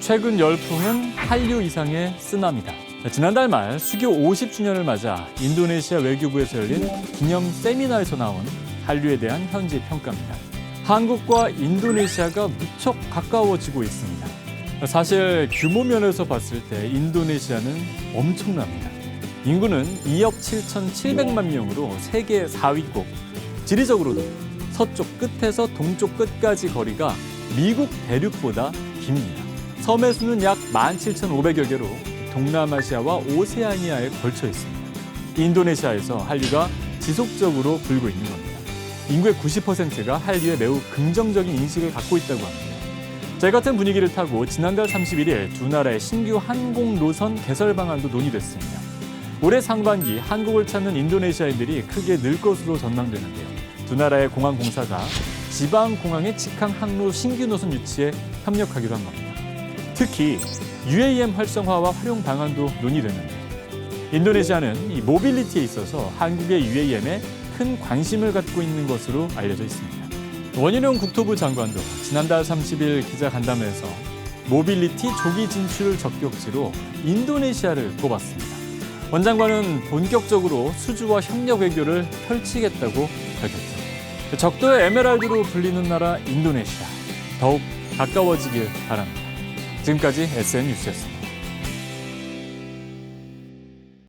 최근 열풍은 한류 이상의 쓰나미다. 자, 지난달 말 수교 50주년을 맞아 인도네시아 외교부에서 열린 기념 세미나에서 나온 한류에 대한 현지 평가입니다. 한국과 인도네시아가 무척 가까워지고 있습니다. 사실 규모 면에서 봤을 때 인도네시아는 엄청납니다. 인구는 2억 7,700만 명으로 세계 4위국. 지리적으로도 서쪽 끝에서 동쪽 끝까지 거리가 미국 대륙보다 깁니다. 섬의 수는 약 17,500여 개로 동남아시아와 오세아니아에 걸쳐 있습니다. 인도네시아에서 한류가 지속적으로 불고 있는 겁니다. 인구의 90%가 한류에 매우 긍정적인 인식을 갖고 있다고 합니다. 자, 이 같은 분위기를 타고 지난달 31일 두 나라의 신규 항공 노선 개설 방안도 논의됐습니다. 올해 상반기 한국을 찾는 인도네시아인들이 크게 늘 것으로 전망되는데요. 두 나라의 공항 공사가 지방 공항의 직항 항로 신규 노선 유치에 협력하기로 한 겁니다. 특히 UAM 활성화와 활용 방안도 논의됐는데요. 인도네시아는 이 모빌리티에 있어서 한국의 UAM에 큰 관심을 갖고 있는 것으로 알려져 있습니다. 원희룡 국토부 장관도 지난달 30일 기자 간담회에서 모빌리티 조기 진출 적격지로 인도네시아를 꼽았습니다. 원 장관은 본격적으로 수주와 협력 외교를 펼치겠다고 밝혔죠. 적도의 에메랄드로 불리는 나라 인도네시아 더욱 가까워지길 바랍니다. 지금까지 SN 뉴스였습니다.